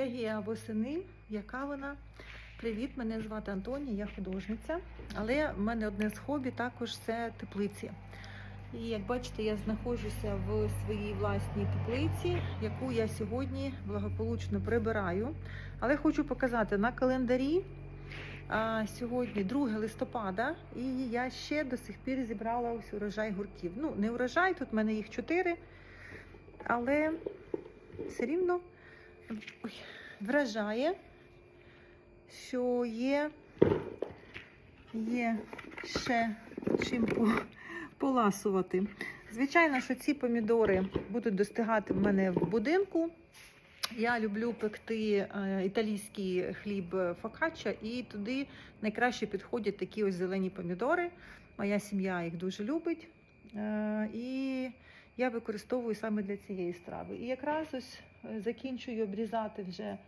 Норвегія восени. Яка вона? Привіт, мене звати Антонія, я художниця. Але в мене одне з хобі також це теплиці. І як бачите, я знаходжуся в своїй власній теплиці, яку я сьогодні благополучно прибираю. Але хочу показати на календарі. А, сьогодні 2 листопада, і я ще до сих пір зібрала ось урожай гурків. Ну, не урожай, тут в мене їх 4, але все рівно вражає, що є, є ще чим поласувати. Звичайно, що ці помідори будуть достигати в мене в будинку. Я люблю пекти е, італійський хліб фокачча, і туди найкраще підходять такі ось зелені помідори. Моя сім'я їх дуже любить. Я використовую саме для цієї страви. І якраз ось е, закінчую обрізати вже е,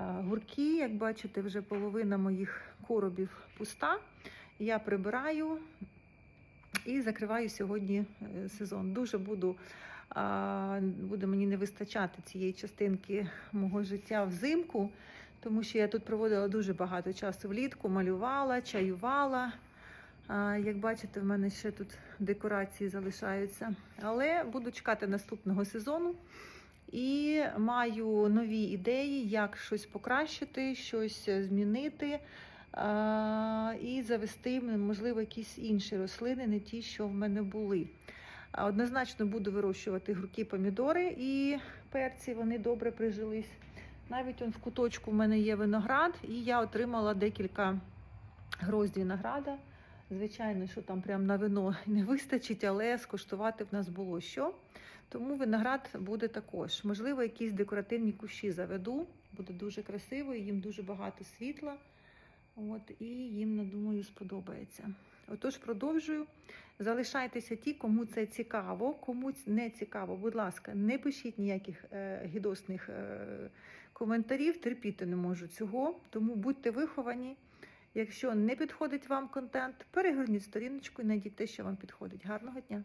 гурки. Як бачите, вже половина моїх коробів пуста. Я прибираю і закриваю сьогодні е, сезон. Дуже буду буде мені не вистачати цієї частинки мого життя взимку, тому що я тут проводила дуже багато часу влітку, малювала, чаювала. Як бачите, в мене ще тут декорації залишаються. Але буду чекати наступного сезону і маю нові ідеї, як щось покращити, щось змінити. І завести, можливо, якісь інші рослини, не ті, що в мене були. Однозначно буду вирощувати гурки помідори і перці, вони добре прижились. Навіть он в куточку в мене є виноград, і я отримала декілька гроздь винограда. Звичайно, що там прям на вино не вистачить, але скуштувати в нас було що. Тому виноград буде також. Можливо, якісь декоративні кущі заведу. Буде дуже красиво, їм дуже багато світла. От, і їм, я думаю, сподобається. Отож, продовжую. Залишайтеся ті, кому це цікаво, кому не цікаво, будь ласка, не пишіть ніяких е, гідосних е, коментарів, терпіти не можу цього. Тому будьте виховані. Якщо не підходить вам контент, перегорніть сторіночку і знайдіть те, що вам підходить. Гарного дня!